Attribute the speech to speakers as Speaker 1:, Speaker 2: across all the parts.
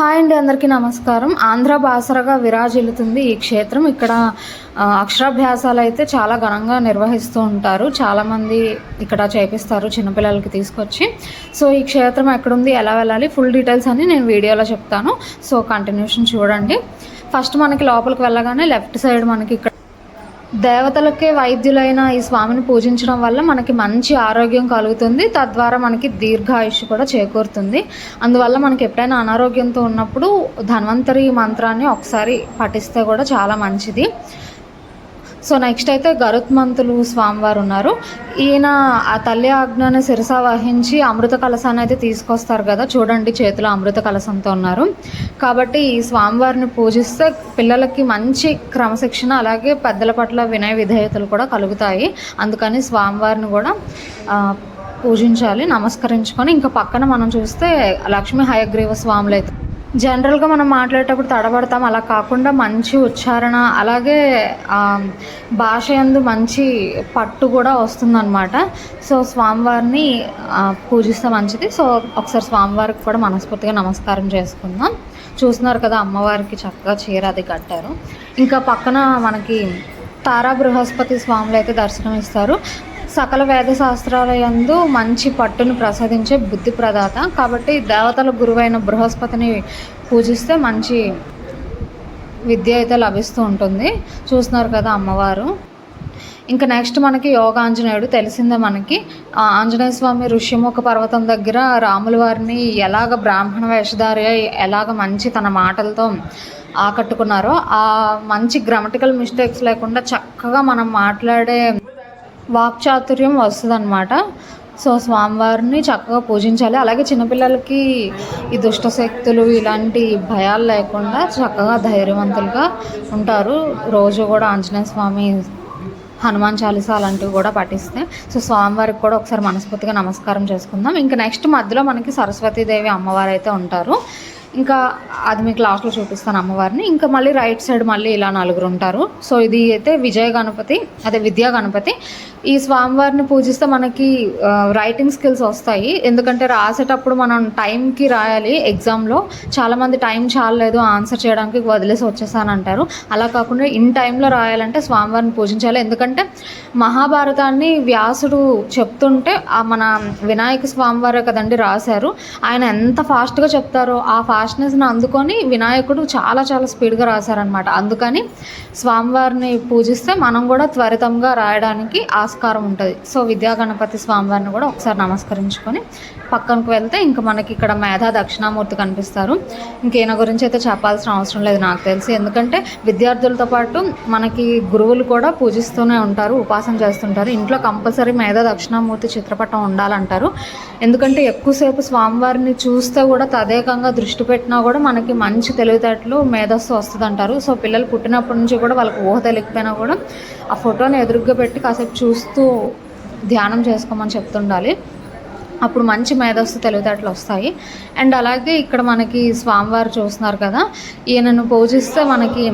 Speaker 1: Hi అండి అందరికీ నమస్కారం. ఆంధ్ర బాసరగా విరాజిల్లుతుంది ఈ క్షేత్రం. ఇక్కడ అక్షరాభ్యాసాలు అయితే చాలా ఘనంగా నిర్వహిస్తూ ఉంటారు. చాలామంది ఇక్కడ చేపిస్తారు చిన్నపిల్లలకి తీసుకొచ్చి. సో ఈ క్షేత్రం ఎక్కడుంది ఎలా వెళ్ళాలి ఫుల్ డీటెయిల్స్ అని నేను వీడియోలో చెప్తాను. సో కంటిన్యూషన్ చూడండి. ఫస్ట్ మనకి లోపలికి వెళ్ళగానే లెఫ్ట్ సైడ్ మనకి ఇక్కడ దేవతలకే వైద్యులైన ఈ స్వామిని పూజించడం వల్ల మనకి మంచి ఆరోగ్యం కలుగుతుంది. తద్వారా మనకి దీర్ఘాయుష్ కూడా చేకూరుతుంది. అందువల్ల మనకి ఎప్పుడైనా అనారోగ్యంతో ఉన్నప్పుడు ధన్వంతరి మంత్రాన్ని ఒకసారి పఠిస్తే కూడా చాలా మంచిది. సో నెక్స్ట్ అయితే గరుత్మంతులు స్వామివారు ఉన్నారు ఈయన ఆ తల్లి ఆజ్ఞను శిరస వహించి అమృత కలశాన్ని అయితే తీసుకొస్తారు కదా. చూడండి చేతిలో అమృత కలశంతో ఉన్నారు. కాబట్టి ఈ స్వామివారిని పూజిస్తే పిల్లలకి మంచి క్రమశిక్షణ అలాగే పెద్దల పట్ల వినయ విధేయతలు కూడా కలుగుతాయి. అందుకని స్వామివారిని కూడా పూజించాలి నమస్కరించుకొని. ఇంకా పక్కన మనం చూస్తే లక్ష్మీ హయగ్రీవ స్వాములు అయితే జనరల్గా మనం మాట్లాడేటప్పుడు తడబడతాం. అలా కాకుండా మంచి ఉచ్చారణ అలాగే భాష యందు మంచి పట్టు కూడా వస్తుందన్నమాట. సో స్వామివారిని పూజిస్తే మంచిది. సో ఒకసారి స్వామివారికి కూడా మనస్ఫూర్తిగా నమస్కారం చేసుకుందాం. చూస్తున్నారు కదా అమ్మవారికి చక్కగా చీర అది కట్టారు. ఇంకా పక్కన మనకి తారా బృహస్పతి స్వాములు అయితే దర్శనం ఇస్తారు సకల వేద శాస్త్రాల యందు మంచి పట్టును ప్రసాదించే బుద్ధి ప్రదాత. కాబట్టి దేవతల గురువైన బృహస్పతిని పూజిస్తే మంచి విద్య అయితే లభిస్తూ ఉంటుంది. చూస్తున్నారు కదా అమ్మవారు. ఇంకా నెక్స్ట్ మనకి యోగాంజనేయుడు. తెలిసిందే మనకి. ఆ ఆంజనేయ స్వామి ఋష్యముఖ పర్వతం దగ్గర రాముల వారిని ఎలాగ బ్రాహ్మణ వేషధారి అయి ఎలాగ మంచి తన మాటలతో ఆకట్టుకున్నారో ఆ మంచి గ్రామటికల్ మిస్టేక్స్ లేకుండా చక్కగా మనం మాట్లాడే వాక్చాతుర్యం వస్తుందన్నమాట. సో స్వామివారిని చక్కగా పూజించాలి. అలాగే చిన్నపిల్లలకి ఈ దుష్ట శక్తులు ఇలాంటి భయాలు లేకుండా చక్కగా ధైర్యవంతులుగా ఉంటారు. రోజు కూడా ఆంజనేయ స్వామి హనుమాన్ చాలీస అలాంటివి కూడా పాటిస్తే. సో స్వామివారికి కూడా ఒకసారి మనస్ఫూర్తిగా నమస్కారం చేసుకుందాం. ఇంకా నెక్స్ట్ మధ్యలో మనకి సరస్వతీదేవి అమ్మవారు అయితే ఉంటారు. ఇంకా అది మీకు లాస్ట్లో చూపిస్తాను అమ్మవారిని. ఇంకా మళ్ళీ రైట్ సైడ్ మళ్ళీ ఇలా నలుగురు ఉంటారు. సో ఇది అయితే విజయ గణపతి అదే విద్యా గణపతి. ఈ స్వామివారిని పూజిస్తే మనకి రైటింగ్ స్కిల్స్ వస్తాయి. ఎందుకంటే రాసేటప్పుడు మనం టైంకి రాయాలి ఎగ్జామ్లో చాలామంది టైం చాలలేదు ఆన్సర్ చేయడానికి వదిలేసి వచ్చేసాను అంటారు. అలా కాకుండా ఇన్ టైంలో రాయాలంటే స్వామివారిని పూజించాలి. ఎందుకంటే మహాభారతాన్ని వ్యాసుడు చెప్తుంటే ఆ మన వినాయక స్వామివారే కదండి రాశారు. ఆయన ఎంత ఫాస్ట్గా చెప్తారో ఆ ఫాస్ట్నెస్ని అందుకొని వినాయకుడు చాలా చాలా స్పీడ్గా రాశారనమాట అందుకని స్వామివారిని పూజిస్తే మనం కూడా త్వరితంగా రాయడానికి ఆస్కారం ఉంటుంది. సో విద్యా గణపతి స్వామివారిని కూడా ఒకసారి నమస్కరించుకొని పక్కనకు వెళ్తే ఇంకా మనకి ఇక్కడ మేధా దక్షిణామూర్తి కనిపిస్తారు. ఇంకేనా గురించి అయితే చెప్పాల్సిన అవసరం లేదు నాకు తెలిసి. ఎందుకంటే విద్యార్థులతో పాటు మనకి గురువులు కూడా పూజిస్తూనే ఉంటారు ఉపాసన చేస్తుంటారు. ఇంట్లో కంపల్సరీ మేధా దక్షిణామూర్తి చిత్రపటం ఉండాలంటారు. ఎందుకంటే ఎక్కువసేపు స్వామివారిని చూస్తే కూడా తదేకంగా దృష్టి పెట్టినా కూడా మనకి మంచి తెలివితేటలు మేధస్సు వస్తుంది అంటారు సో పిల్లలు పుట్టినప్పటి నుంచి కూడా వాళ్ళకి ఊహ తెలియకపోయినా కూడా ఆ ఫోటోని ఎదురుగ్గా పెట్టి కాసేపు చూస్తూ ధ్యానం చేసుకోమని చెప్తుండాలి. అప్పుడు మంచి మేధస్సు తెలివితేటలు వస్తాయి. అండ్ అలాగే ఇక్కడ మనకి స్వామివారు చూస్తున్నారు కదా ఈయనను పూజిస్తే మనకి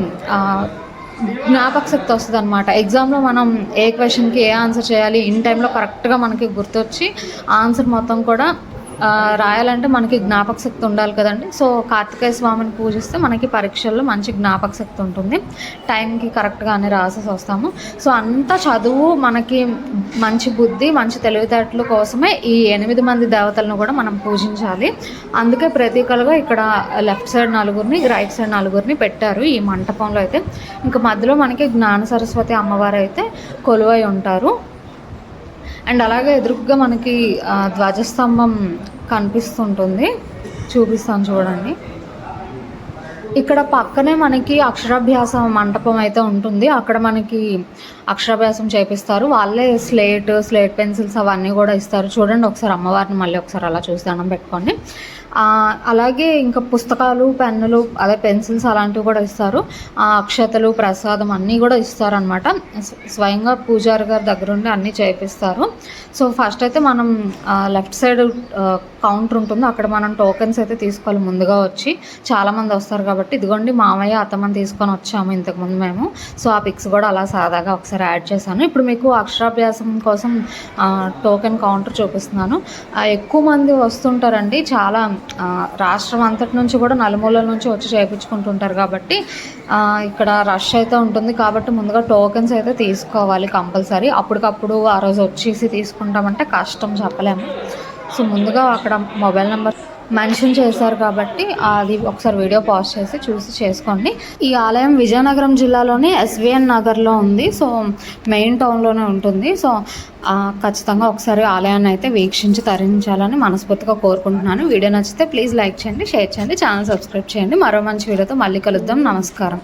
Speaker 1: జ్ఞాపక శక్తి వస్తుంది అనమాట ఎగ్జామ్లో మనం ఏ క్వశ్చన్కి ఏ ఆన్సర్ చేయాలి ఇన్ టైంలో కరెక్ట్గా మనకి గుర్తొచ్చి ఆన్సర్ మొత్తం కూడా రాయాలంటే మనకి జ్ఞాపక శక్తి ఉండాలి కదండి. సో కార్తికేయ స్వామిని పూజిస్తే మనకి పరీక్షల్లో మంచి జ్ఞాపక శక్తి ఉంటుంది. టైంకి కరెక్ట్గా అన్ని రాసేసి వస్తాము. సో అంత చదువు మనకి మంచి బుద్ధి మంచి తెలివితేటల కోసమే ఈ ఎనిమిది మంది దేవతలను కూడా మనం పూజించాలి. అందుకే ప్రతీకలుగా ఇక్కడ లెఫ్ట్ సైడ్ నలుగురిని రైట్ సైడ్ నలుగురిని పెట్టారు ఈ మంటపంలో అయితే. ఇంకా మధ్యలో మనకి జ్ఞాన సరస్వతి అమ్మవారు అయితే కొలువై ఉంటారు. అండ్ అలాగే ఎదురుగ్గా మనకి ఆ, ధ్వజస్తంభం కనిపిస్తుంటుంది. చూపిస్తాను చూడండి. ఇక్కడ పక్కనే మనకి అక్షరాభ్యాస మంటపం అయితే ఉంటుంది. అక్కడ మనకి అక్షరాభ్యాసం చేపిస్తారు. వాళ్ళే స్లేట్ స్లేట్ పెన్సిల్స్ అవన్నీ కూడా ఇస్తారు. చూడండి ఒకసారి అమ్మవారిని మళ్ళీ ఒకసారి అలా చూసి దండం పెట్టుకోండి. అలాగే ఇంకా పుస్తకాలు పెన్నులు అదే పెన్సిల్స్ అలాంటివి కూడా ఇస్తారు. ఆ, అక్షతలు ప్రసాదం అన్నీ కూడా ఇస్తారనమాట స్వయంగా పూజారి గారి దగ్గర ఉండి అన్నీ చేపిస్తారు. సో ఫస్ట్ అయితే మనం లెఫ్ట్ సైడ్ కౌంటర్ ఉంటుంది. అక్కడ మనం టోకెన్స్ అయితే తీసుకోవాలి ముందుగా వచ్చి. చాలామంది వస్తారు కాబట్టి ఇదిగోండి మామయ్య అత్తమ్మని తీసుకొని వచ్చాము ఇంతకుముందు మేము. సో ఆ పిక్స్ కూడా అలా సాదాగా ఒకసారి యాడ్ చేశాను. ఇప్పుడు మీకు అక్షరాభ్యాసం కోసం టోకెన్ కౌంటర్ చూపిస్తున్నాను. ఎక్కువ మంది వస్తుంటారండి. చాలా రాష్ట్రం అంతటి నుంచి కూడా నలుమూలల నుంచి వచ్చి చేయించుకుంటుంటారు కాబట్టి ఇక్కడ రష్ అయితే ఉంటుంది. కాబట్టి ముందుగా టోకెన్స్ అయితే తీసుకోవాలి కంపల్సరీ. అప్పటికప్పుడు ఆ రోజు వచ్చేసి తీసుకుంటామంటే కష్టం చెప్పలేము. సో ముందుగా అక్కడ మొబైల్ నెంబర్ మెన్షన్ చేశారు కాబట్టి అది ఒకసారి వీడియో పాజ్ చేసి చూసి చేసుకోండి. ఈ ఆలయం విజయనగరం జిల్లాలోని ఎస్విఎన్ నగర్లో ఉంది. సో మెయిన్ టౌన్లోనే ఉంటుంది. సో ఖచ్చితంగా ఒకసారి ఆలయాన్ని అయితే వీక్షించి తరించాలని మనస్ఫూర్తిగా కోరుకుంటున్నాను. వీడియో నచ్చితే ప్లీజ్ లైక్ చేయండి షేర్ చేయండి ఛానల్ సబ్స్క్రైబ్ చేయండి. మరో మంచి వీడియోతో మళ్ళీ కలుద్దాం. నమస్కారం.